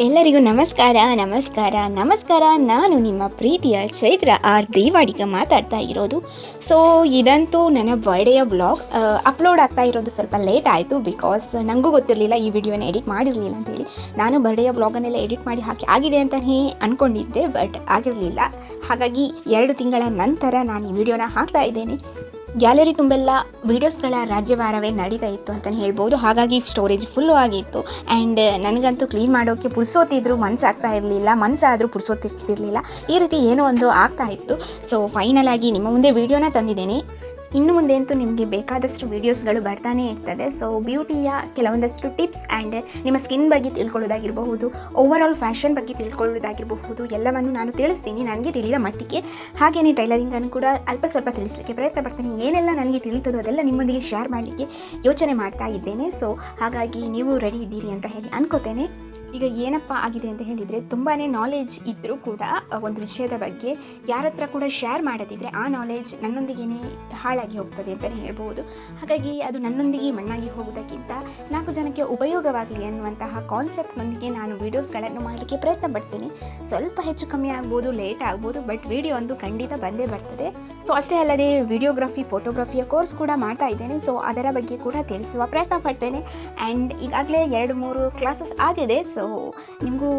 ಎಲ್ಲರಿಗೂ ನಮಸ್ಕಾರ ನಮಸ್ಕಾರ. ನಮಸ್ಕಾರ, ನಾನು ನಿಮ್ಮ ಪ್ರೀತಿಯ ಚೈತ್ರ ಆರ್ ದೇವಾಡಿಗ ಮಾತಾಡ್ತಾ ಇರೋದು. ಸೊ ಇದಂತೂ ನನ್ನ ಬರ್ಡೇಯ ಬ್ಲಾಗ್ ಅಪ್ಲೋಡ್ ಆಗ್ತಾ ಇರೋದು ಸ್ವಲ್ಪ ಲೇಟ್ ಆಯಿತು ಬಿಕಾಸ್ ನನಗೂ ಗೊತ್ತಿರಲಿಲ್ಲ ಈ ವಿಡಿಯೋನ ಎಡಿಟ್ ಮಾಡಿರಲಿಲ್ಲ ಅಂತೇಳಿ. ನಾನು ಬರ್ಡೇಯ ಬ್ಲಾಗನ್ನೆಲ್ಲ ಎಡಿಟ್ ಮಾಡಿ ಹಾಕಿ ಆಗಿದೆ ಅಂತಲೇ ಅಂದ್ಕೊಂಡಿದ್ದೆ ಬಟ್ ಆಗಿರಲಿಲ್ಲ. ಹಾಗಾಗಿ ಎರಡು ತಿಂಗಳ ನಂತರ ನಾನು ಈ ವಿಡಿಯೋನ ಹಾಕ್ತಾ ಇದ್ದೇನೆ. ಗ್ಯಾಲರಿ ತುಂಬೆಲ್ಲ ವೀಡಿಯೋಸ್ಗಳ ರಾಜ್ಯವಾರವೇ ನಡೀತಾ ಇತ್ತು ಅಂತಲೇ ಹೇಳ್ಬೋದು. ಹಾಗಾಗಿ ಸ್ಟೋರೇಜ್ ಫುಲ್ಲು ಆಗಿತ್ತು. ಆ್ಯಂಡ್ ನನಗಂತೂ ಕ್ಲೀನ್ ಮಾಡೋಕ್ಕೆ ಪುಡ್ಸೋತಿದ್ರು ಮನಸ್ಸಾಗ್ತಾ ಇರಲಿಲ್ಲ ಮನಸ್ಸಾದರೂ ಪುಡ್ಸೋತಿರ್ತಿರ್ಲಿಲ್ಲ ಈ ರೀತಿ ಏನೋ ಒಂದು ಆಗ್ತಾ ಇತ್ತು. ಸೊ ಫೈನಲ್ ಆಗಿ ನಿಮ್ಮ ಮುಂದೆ ವೀಡಿಯೋನ ತಂದಿದ್ದೇನೆ. ಇನ್ನು ಮುಂದೆ ಅಂತೂ ನಿಮಗೆ ಬೇಕಾದಷ್ಟು ವೀಡಿಯೋಸ್ಗಳು ಬರ್ತಾನೆ ಇರ್ತದೆ. ಸೊ ಬ್ಯೂಟಿಯ ಕೆಲವೊಂದಷ್ಟು ಟಿಪ್ಸ್ ಆ್ಯಂಡ್ ನಿಮ್ಮ ಸ್ಕಿನ್ ಬಗ್ಗೆ ತಿಳ್ಕೊಳ್ಳೋದಾಗಿರಬಹುದು ಓವರ್ ಆಲ್ ಫ್ಯಾಷನ್ ಬಗ್ಗೆ ತಿಳ್ಕೊಳ್ಳೋದಾಗಿರಬಹುದು, ಎಲ್ಲವನ್ನು ನಾನು ತಿಳಿಸ್ತೀನಿ. ನನಗೆ ತಿಳಿದ ಮಟ್ಟಿಗೆ. ಹಾಗೆಯೇ ಟೈಲರಿಂಗನ್ನು ಕೂಡ ಅಲ್ಪ ಸ್ವಲ್ಪ ತಿಳಿಸಲಿಕ್ಕೆ ಪ್ರಯತ್ನ ಪಡ್ತೀನಿ. ಏನೆಲ್ಲ ನನಗೆ ತಿಳಿತದೋ ಅದೆಲ್ಲ ನಿಮ್ಮೊಂದಿಗೆ ಶೇರ್ ಮಾಡಲಿಕ್ಕೆ ಯೋಚನೆ ಮಾಡ್ತಾ ಇದ್ದೇನೆ. ಸೊ ಹಾಗಾಗಿ ನೀವು ರೆಡಿ ಇದ್ದೀರಿ ಅಂತ ಹೇಳಿ ಅನ್ಕೋತೇನೆ. ಈಗ ಏನಪ್ಪ ಆಗಿದೆ ಅಂತ ಹೇಳಿದರೆ ತುಂಬಾ ನಾಲೆಜ್ ಇದ್ದರೂ ಕೂಡ ಒಂದು ವಿಷಯದ ಬಗ್ಗೆ ಯಾರ ಹತ್ರ ಕೂಡ ಶೇರ್ ಮಾಡದಿದ್ದರೆ ಆ ನಾಲೆಜ್ ನನ್ನೊಂದಿಗೇ ಹಾಳಾಗಿ ಹೋಗ್ತದೆ ಅಂತಲೇ ಹೇಳ್ಬೋದು. ಹಾಗಾಗಿ ಅದು ನನ್ನೊಂದಿಗೆ ಮಣ್ಣಾಗಿ ಹೋಗೋದಕ್ಕಿಂತ ನಾಲ್ಕು ಜನಕ್ಕೆ ಉಪಯೋಗವಾಗಲಿ ಅನ್ನುವಂತಹ ಕಾನ್ಸೆಪ್ಟ್ನೊಂದಿಗೆ ನಾನು ವೀಡಿಯೋಸ್ಗಳನ್ನು ಮಾಡಲಿಕ್ಕೆ ಪ್ರಯತ್ನ ಪಡ್ತೀನಿ. ಸ್ವಲ್ಪ ಹೆಚ್ಚು ಕಮ್ಮಿ ಆಗ್ಬೋದು ಲೇಟ್ ಆಗ್ಬೋದು ಬಟ್ ವಿಡಿಯೋ ಒಂದು ಖಂಡಿತ ಬಂದೇ ಬರ್ತದೆ. ಸೊ ಅಷ್ಟೇ ಅಲ್ಲದೆ ವಿಡಿಯೋಗ್ರಫಿ ಫೋಟೋಗ್ರಫಿಯ ಕೋರ್ಸ್ ಕೂಡ ಮಾಡ್ತಾ ಇದ್ದೇನೆ. ಸೊ ಅದರ ಬಗ್ಗೆ ಕೂಡ ತಿಳಿಸುವ ಪ್ರಯತ್ನ ಪಡ್ತೇನೆ. ಆ್ಯಂಡ್ ಈಗಾಗಲೇ ಎರಡು, ಮೂರು ಕ್ಲಾಸಸ್ ಆಗಿದೆ. ಸೊ ನಿಮಗೂ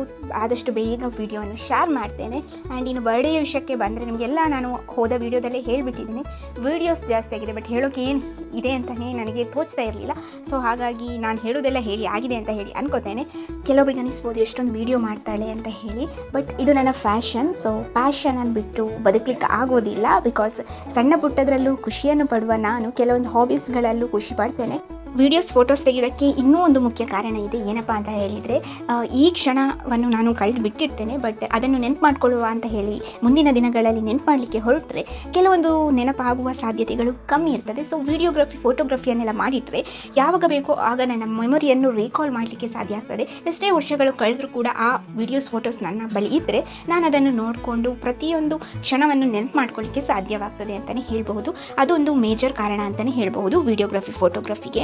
ಆದಷ್ಟು ಬೇಗ ವಿಡಿಯೋನ ಶೇರ್ ಮಾಡ್ತೇನೆ. ಆ್ಯಂಡ್ ಇನ್ನು ಬರ್ಡೇ ವಿಷಯಕ್ಕೆ ಬಂದರೆ ನಿಮಗೆಲ್ಲ ನಾನು ಹೋದ ವೀಡಿಯೋದಲ್ಲೇ ಹೇಳಿಬಿಟ್ಟಿದ್ದೀನಿ. ವೀಡಿಯೋಸ್ ಜಾಸ್ತಿ ಆಗಿದೆ ಬಟ್ ಹೇಳೋಕೆ ಏನು ಇದೆ ಅಂತಲೇ ನನಗೆ ತೋಚ್ತಾ ಇರಲಿಲ್ಲ. ಸೊ ಹಾಗಾಗಿ ನಾನು ಹೇಳೋದೆಲ್ಲ ಹೇಳಿ, ಆಗಿದೆ ಅಂತ ಹೇಳಿ ಅನ್ಕೋತೇನೆ. ಕೆಲವೊಬ್ಬರಿಗೆ ಅನಿಸ್ಬೋದು ಎಷ್ಟೊಂದು ವಿಡಿಯೋ ಮಾಡ್ತಾಳೆ ಅಂತ ಹೇಳಿ ಬಟ್ ಇದು ನನ್ನ ಫ್ಯಾಷನ್ ಸೊ ಪ್ಯಾಷನನ್ನು ಅಂದ್ಬಿಟ್ಟು ಬದುಕಲಿಕ್ಕೆ ಆಗೋದಿಲ್ಲ. ಬಿಕಾಸ್ ಸಣ್ಣ ಪುಟ್ಟದ್ರಲ್ಲೂ ಖುಷಿಯನ್ನು ಪಡುವ ನಾನು ಕೆಲವೊಂದು ಹಾಬೀಸ್ಗಳಲ್ಲೂ ಖುಷಿ ಪಡ್ತೇನೆ. ವಿಡಿಯೋಸ್ ಫೋಟೋಸ್ ತೆಗೆಯೋದಕ್ಕೆ ಇನ್ನೂ ಒಂದು ಮುಖ್ಯ ಕಾರಣ ಇದೆ. ಏನಪ್ಪ ಅಂತ ಹೇಳಿದರೆ ಈ ಕ್ಷಣವನ್ನು ನಾನು ಕಳೆದು ಬಿಟ್ಟಿರ್ತೇನೆ ಬಟ್ ಅದನ್ನು ನೆನಪು ಮಾಡಿಕೊಳ್ಳುವ ಅಂತ ಹೇಳಿ ಮುಂದಿನ ದಿನಗಳಲ್ಲಿ ನೆನಪು ಮಾಡಲಿಕ್ಕೆ ಹೊರಟ್ರೆ ಕೆಲವೊಂದು ನೆನಪಾಗುವ ಸಾಧ್ಯತೆಗಳು ಕಮ್ಮಿ ಇರ್ತದೆ. ಸೊ ವಿಡಿಯೋಗ್ರಫಿ ಫೋಟೋಗ್ರಫಿಯನ್ನೆಲ್ಲ ಮಾಡಿಟ್ರೆ ಯಾವಾಗ ಬೇಕೋ ಆಗ ನನ್ನ ಮೆಮೊರಿಯನ್ನು ರೀಕಾಲ್ ಮಾಡಲಿಕ್ಕೆ ಸಾಧ್ಯ ಆಗ್ತದೆ. ಎಷ್ಟೇ ವರ್ಷಗಳು ಕಳೆದರೂ ಕೂಡ ಆ ವಿಡಿಯೋಸ್ ಫೋಟೋಸ್ ನನ್ನ ಬಳಿ ಇದ್ದರೆ ನಾನು ಅದನ್ನು ನೋಡಿಕೊಂಡು ಪ್ರತಿಯೊಂದು ಕ್ಷಣವನ್ನು ನೆನಪು ಮಾಡ್ಕೊಳ್ಳಿಕ್ಕೆ ಸಾಧ್ಯವಾಗ್ತದೆ ಅಂತಲೇ ಹೇಳ್ಬೋದು ಅದೊಂದು ಮೇಜರ್ ಕಾರಣ ಅಂತಲೇ ಹೇಳ್ಬೋದು ವಿಡಿಯೋಗ್ರಫಿ ಫೋಟೋಗ್ರಫಿಗೆ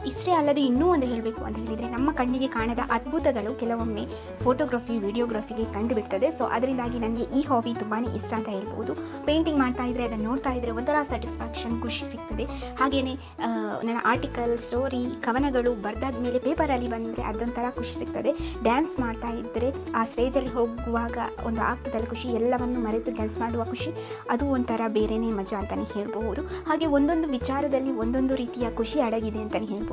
ಇಷ್ಟೇ ಅಲ್ಲದೆ ಇನ್ನೂ ಒಂದು ಹೇಳಬೇಕು ಅಂತ ಹೇಳಿದರೆ ನಮ್ಮ ಕಣ್ಣಿಗೆ ಕಾಣದ ಅದ್ಭುತಗಳು ಕೆಲವೊಮ್ಮೆ ಫೋಟೋಗ್ರಫಿ ವಿಡಿಯೋಗ್ರಫಿಗೆ ಕಂಡುಬಿಡ್ತದೆ. ಸೊ ಅದರಿಂದಾಗಿ ನನಗೆ ಈ ಹಾಬಿ ತುಂಬಾ ಇಷ್ಟ ಅಂತ ಹೇಳ್ಬೋದು. ಪೇಂಟಿಂಗ್ ಮಾಡ್ತಾ ಇದ್ದರೆ ಅದನ್ನು ನೋಡ್ತಾ ಇದ್ದರೆ ಒಂಥರ ಸ್ಯಾಟಿಸ್ಫ್ಯಾಕ್ಷನ್ ಖುಷಿ ಸಿಗ್ತದೆ. ಹಾಗೆಯೇ ನನ್ನ ಆರ್ಟಿಕಲ್ ಸ್ಟೋರಿ ಕವನಗಳು ಬರೆದಾದ ಮೇಲೆ ಪೇಪರಲ್ಲಿ ಬಂದರೆ ಅದೊಂಥರ ಖುಷಿ ಸಿಗ್ತದೆ. ಡ್ಯಾನ್ಸ್ ಮಾಡ್ತಾ ಇದ್ದರೆ ಆ ಸ್ಟೇಜಲ್ಲಿ ಹೋಗುವಾಗ ಒಂದು ಆಗ್ತದಲ್ಲ ಖುಷಿ, ಎಲ್ಲವನ್ನು ಮರೆತು ಡ್ಯಾನ್ಸ್ ಮಾಡುವ ಖುಷಿ, ಅದು ಒಂಥರ ಬೇರೆಯೇ ಮಜಾ ಅಂತಲೇ ಹೇಳ್ಬೋದು ಹಾಗೆ ಒಂದೊಂದು ವಿಚಾರದಲ್ಲಿ ಒಂದೊಂದು ರೀತಿಯ ಖುಷಿ ಅಡಗಿದೆ ಅಂತಲೇ ಹೇಳ್ಬೋದು.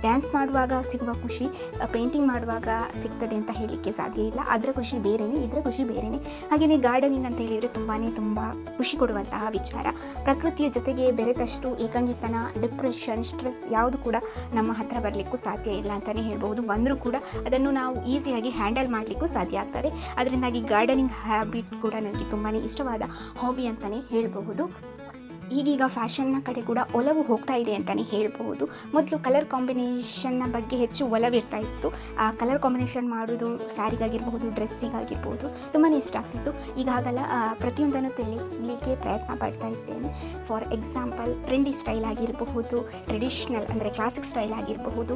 ಡ್ಯಾನ್ಸ್ ಮಾಡುವಾಗ ಸಿಗುವ ಖುಷಿ ಪೇಂಟಿಂಗ್ ಮಾಡುವಾಗ ಸಿಗ್ತದೆ ಅಂತ ಹೇಳಲಿಕ್ಕೆ ಸಾಧ್ಯ ಇಲ್ಲ. ಅದರ ಖುಷಿ ಬೇರೆಯೇ ಇದರ ಖುಷಿ ಬೇರೆಯೇ ಹಾಗೆಯೇ ಗಾರ್ಡನಿಂಗ್ ಅಂತ ಹೇಳಿದರೆ ತುಂಬಾ ತುಂಬ ಖುಷಿ ಕೊಡುವಂತಹ ವಿಚಾರ. ಪ್ರಕೃತಿಯ ಜೊತೆಗೆ ಬೆರೆತಷ್ಟು ಏಕಾಂಗಿತನ ಡಿಪ್ರೆಷನ್ ಸ್ಟ್ರೆಸ್ ಯಾವುದು ಕೂಡ ನಮ್ಮ ಹತ್ರ ಬರಲಿಕ್ಕೂ ಸಾಧ್ಯ ಇಲ್ಲ ಅಂತಲೇ ಹೇಳ್ಬೋದು ಬಂದರೂ ಕೂಡ ಅದನ್ನು ನಾವು ಈಸಿಯಾಗಿ ಹ್ಯಾಂಡಲ್ ಮಾಡಲಿಕ್ಕೂ ಸಾಧ್ಯ ಆಗ್ತದೆ. ಅದರಿಂದಾಗಿ ಗಾರ್ಡನಿಂಗ್ ಹ್ಯಾಬಿಟ್ ಕೂಡ ನನಗೆ ತುಂಬಾ ಇಷ್ಟವಾದ ಹಾಬಿ ಅಂತಲೇ ಹೇಳಬಹುದು. ಈಗೀಗ ಫ್ಯಾಷನ್ನ ಕಡೆ ಕೂಡ ಒಲವು ಹೋಗ್ತಾ ಇದೆ ಅಂತಲೇ ಹೇಳ್ಬೋದು ಮೊದಲು ಕಲರ್ ಕಾಂಬಿನೇಷನ್ನ ಬಗ್ಗೆ ಹೆಚ್ಚು ಒಲವಿರ್ತಾ ಇತ್ತು. ಆ ಕಲರ್ ಕಾಂಬಿನೇಷನ್ ಮಾಡೋದು ಸ್ಯಾರಿಗಾಗಿರ್ಬೋದು ಡ್ರೆಸ್ಸಿಗಾಗಿರ್ಬೋದು ತುಂಬಾ ಇಷ್ಟ ಆಗ್ತಿತ್ತು. ಈಗ ಹಾಗಲ್ಲ ಪ್ರತಿಯೊಂದನ್ನು ತಿಳಿಲಿಕ್ಕೆ ಪ್ರಯತ್ನ ಪಡ್ತಾ ಇದ್ದೇನೆ. ಫಾರ್ ಎಕ್ಸಾಂಪಲ್ ಟ್ರೆಂಡಿ ಸ್ಟೈಲ್ ಆಗಿರಬಹುದು ಟ್ರೆಡಿಷ್ನಲ್ ಅಂದರೆ ಕ್ಲಾಸಿಕ್ ಸ್ಟೈಲ್ ಆಗಿರಬಹುದು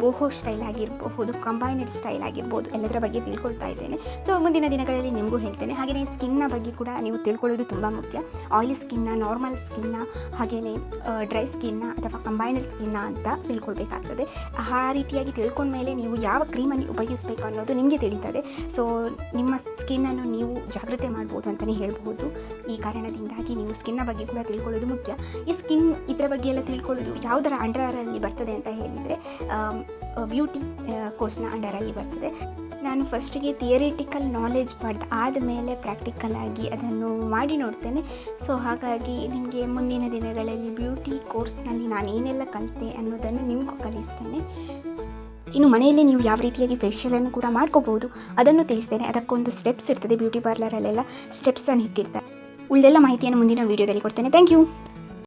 ಬೋಹೋ ಸ್ಟೈಲ್ ಆಗಿರಬಹುದು ಕಂಬೈನೆಡ್ ಸ್ಟೈಲ್ ಆಗಿರ್ಬೋದು ಎಲ್ಲದರ ಬಗ್ಗೆ ತಿಳ್ಕೊಳ್ತಾ ಇದ್ದೇನೆ. ಸೊ ಮುಂದಿನ ದಿನಗಳಲ್ಲಿ ನಿಮಗೂ ಹೇಳ್ತೇನೆ. ಹಾಗೆಯೇ ಸ್ಕಿನ್ನ ಬಗ್ಗೆ ಕೂಡ ನೀವು ತಿಳ್ಕೊಳ್ಳೋದು ತುಂಬ ಮುಖ್ಯ. ಆಯಿಲಿ ಸ್ಕಿನ್ನ ನಾರ್ಮಲ್ ಸ್ಕಿನ್ನ ಹಾಗೆಯೇ ಡ್ರೈ ಸ್ಕಿನ್ನ ಅಥವಾ ಕಂಬೈನರ್ ಸ್ಕಿನ್ನ ಅಂತ ತಿಳ್ಕೊಳ್ಬೇಕಾಗ್ತದೆ. ಆ ರೀತಿಯಾಗಿ ತಿಳ್ಕೊಂಡ ಮೇಲೆ ನೀವು ಯಾವ ಕ್ರೀಮನ್ನು ಉಪಯೋಗಿಸಬೇಕು ಅನ್ನೋದು ನಿಮಗೆ ತಿಳಿತದೆ. ಸೊ ನಿಮ್ಮ ಸ್ಕಿನ್ನನ್ನು ನೀವು ಜಾಗ್ರತೆ ಮಾಡ್ಬೋದು ಅಂತಲೇ ಹೇಳ್ಬೋದು ಈ ಕಾರಣದಿಂದಾಗಿ ನೀವು ಸ್ಕಿನ್ನ ಬಗ್ಗೆ ಕೂಡ ತಿಳ್ಕೊಳ್ಳೋದು ಮುಖ್ಯ. ಈ ಸ್ಕಿನ್ ಇದರ ಬಗ್ಗೆ ಎಲ್ಲ ತಿಳ್ಕೊಳ್ಳೋದು ಯಾವುದರ ಅಂಡರಲ್ಲಿ ಬರ್ತದೆ ಅಂತ ಹೇಳಿದರೆ ಬ್ಯೂಟಿ ಕೋರ್ಸ್ನ ಅಂಡರಲ್ಲಿ ಬರ್ತದೆ. ನಾನು ಫಸ್ಟಿಗೆ ಥಿಯರಿಟಿಕಲ್ ನಾಲೆಜ್ ಪಡೆದ ಆದಮೇಲೆ ಪ್ರಾಕ್ಟಿಕಲ್ ಆಗಿ ಅದನ್ನು ಮಾಡಿ ನೋಡ್ತೇನೆ. ಸೊ ಹಾಗಾಗಿ ನಿಮಗೆ ಮುಂದಿನ ದಿನಗಳಲ್ಲಿ ಬ್ಯೂಟಿ ಕೋರ್ಸ್ನಲ್ಲಿ ನಾನು ಏನೆಲ್ಲ ಕಲಿತೆ ಅನ್ನೋದನ್ನು ನಿಮಗೂ ಕಲಿಸ್ತೇನೆ. ಇನ್ನು ಮನೆಯಲ್ಲಿ ನೀವು ಯಾವ ರೀತಿಯಾಗಿ ಫೇಶಿಯಲನ್ನು ಕೂಡ ಮಾಡ್ಕೋಬೋದು ಅದನ್ನು ತಿಳಿಸ್ತೇನೆ. ಅದಕ್ಕೊಂದು ಸ್ಟೆಪ್ಸ್ ಇರ್ತದೆ ಬ್ಯೂಟಿ ಪಾರ್ಲರಲ್ಲೆಲ್ಲ ಸ್ಟೆಪ್ಸನ್ನು ಇಟ್ಟಿರ್ತಾರೆ ಉಳಿದೆಲ್ಲ ಮಾಹಿತಿಯನ್ನು ಮುಂದಿನ ವೀಡಿಯೋದಲ್ಲಿ ಕೊಡ್ತೇನೆ. Thank you